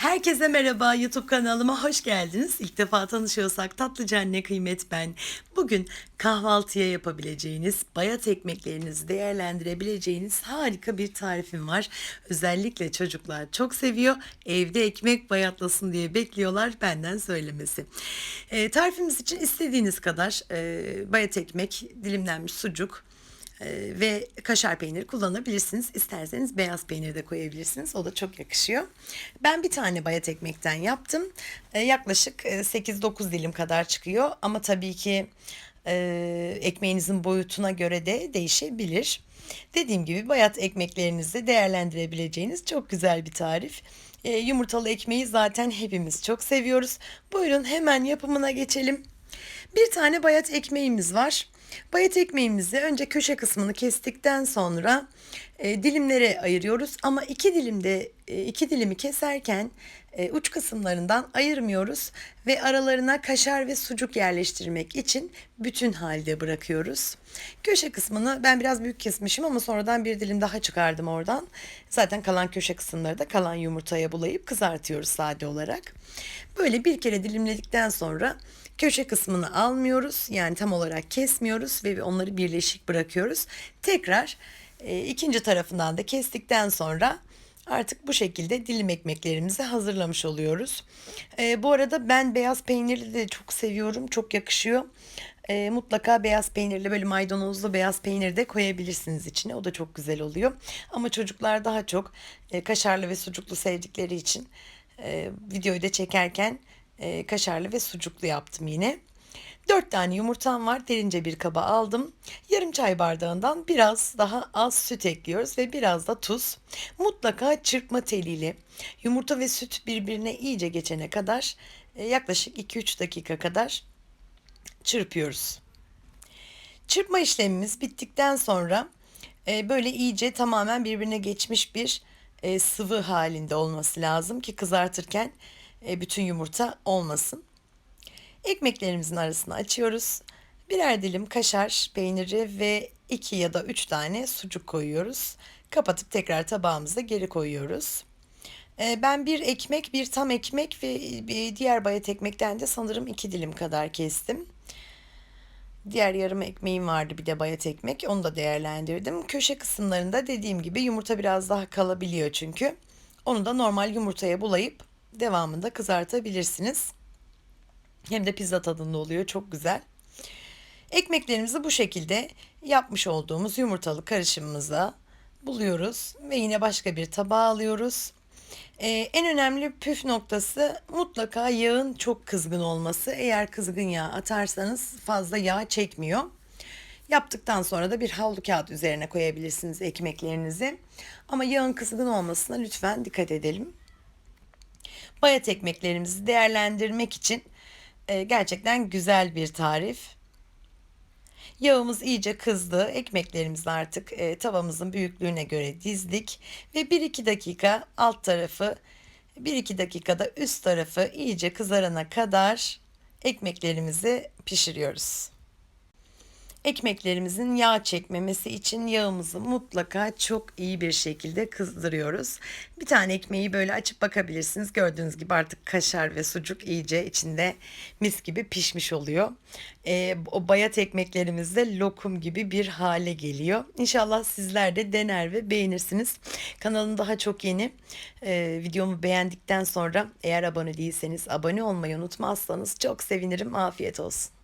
Herkese merhaba YouTube kanalıma hoş geldiniz. İlk defa tanışıyorsak tatlıca anne kıymet ben. Bugün kahvaltıya yapabileceğiniz, bayat ekmeklerinizi değerlendirebileceğiniz harika bir tarifim var. Özellikle çocuklar çok seviyor. Evde ekmek bayatlasın diye bekliyorlar benden söylemesi. Ee, tarifimiz için istediğiniz kadar e, bayat ekmek, dilimlenmiş sucuk, ve kaşar peyniri kullanabilirsiniz. İsterseniz beyaz peynir de koyabilirsiniz. O da çok yakışıyor. Ben bir tane bayat ekmekten yaptım. Ee, yaklaşık e, 8-9 dilim kadar çıkıyor. Ama tabii ki e, ekmeğinizin boyutuna göre de değişebilir. Dediğim gibi bayat ekmeklerinizi değerlendirebileceğiniz çok güzel bir tarif. E, yumurtalı ekmeği zaten hepimiz çok seviyoruz. Buyurun hemen yapımına geçelim. Bir tane bayat ekmeğimiz var. Bayat ekmeğimizi önce köşe kısmını kestikten sonra e, dilimlere ayırıyoruz. Ama iki dilimde e, iki dilimi keserken e, uç kısımlarından ayırmıyoruz ve aralarına kaşar ve sucuk yerleştirmek için bütün halde bırakıyoruz. Köşe kısmını ben biraz büyük kesmişim ama sonradan bir dilim daha çıkardım oradan. Zaten kalan köşe kısımları da kalan yumurtaya bulayıp kızartıyoruz sade olarak. Böyle bir kere dilimledikten sonra köşe kısmını almıyoruz. Yani tam olarak kesmiyoruz ve onları birleşik bırakıyoruz. Tekrar e, ikinci tarafından da kestikten sonra artık bu şekilde dilim ekmeklerimizi hazırlamış oluyoruz. E, bu arada ben beyaz peynirli de çok seviyorum. Çok yakışıyor. E, mutlaka beyaz peynirli böyle maydanozlu beyaz peynir de koyabilirsiniz içine. O da çok güzel oluyor. Ama çocuklar daha çok e, kaşarlı ve sucuklu sevdikleri için e, videoyu da çekerken e, kaşarlı ve sucuklu yaptım yine. 4 tane yumurtam var. Derince bir kaba aldım. Yarım çay bardağından biraz daha az süt ekliyoruz ve biraz da tuz. Mutlaka çırpma teliyle yumurta ve süt birbirine iyice geçene kadar e, yaklaşık 2-3 dakika kadar çırpıyoruz. Çırpma işlemimiz bittikten sonra e, böyle iyice tamamen birbirine geçmiş bir e, sıvı halinde olması lazım ki kızartırken bütün yumurta olmasın. Ekmeklerimizin arasını açıyoruz. Birer dilim kaşar peyniri ve iki ya da üç tane sucuk koyuyoruz. Kapatıp tekrar tabağımıza geri koyuyoruz. E, ben bir ekmek, bir tam ekmek ve bir diğer bayat ekmekten de sanırım iki dilim kadar kestim. Diğer yarım ekmeğim vardı bir de bayat ekmek. Onu da değerlendirdim. Köşe kısımlarında dediğim gibi yumurta biraz daha kalabiliyor çünkü. Onu da normal yumurtaya bulayıp devamında kızartabilirsiniz. Hem de pizza tadında oluyor. Çok güzel. Ekmeklerimizi bu şekilde yapmış olduğumuz yumurtalı karışımımıza buluyoruz ve yine başka bir tabağa alıyoruz. Ee, en önemli püf noktası mutlaka yağın çok kızgın olması. Eğer kızgın yağ atarsanız fazla yağ çekmiyor. Yaptıktan sonra da bir havlu kağıt üzerine koyabilirsiniz ekmeklerinizi. Ama yağın kızgın olmasına lütfen dikkat edelim. Bayat ekmeklerimizi değerlendirmek için e, gerçekten güzel bir tarif. Yağımız iyice kızdı. Ekmeklerimizi artık e, tavamızın büyüklüğüne göre dizdik. Ve 1-2 dakika alt tarafı 1-2 dakikada üst tarafı iyice kızarana kadar ekmeklerimizi pişiriyoruz. Ekmeklerimizin yağ çekmemesi için yağımızı mutlaka çok iyi bir şekilde kızdırıyoruz. Bir tane ekmeği böyle açıp bakabilirsiniz. Gördüğünüz gibi artık kaşar ve sucuk iyice içinde mis gibi pişmiş oluyor. Ee, o bayat ekmeklerimiz de lokum gibi bir hale geliyor. İnşallah sizler de dener ve beğenirsiniz. Kanalım daha çok yeni. Ee, videomu beğendikten sonra eğer abone değilseniz abone olmayı unutmazsanız çok sevinirim. Afiyet olsun.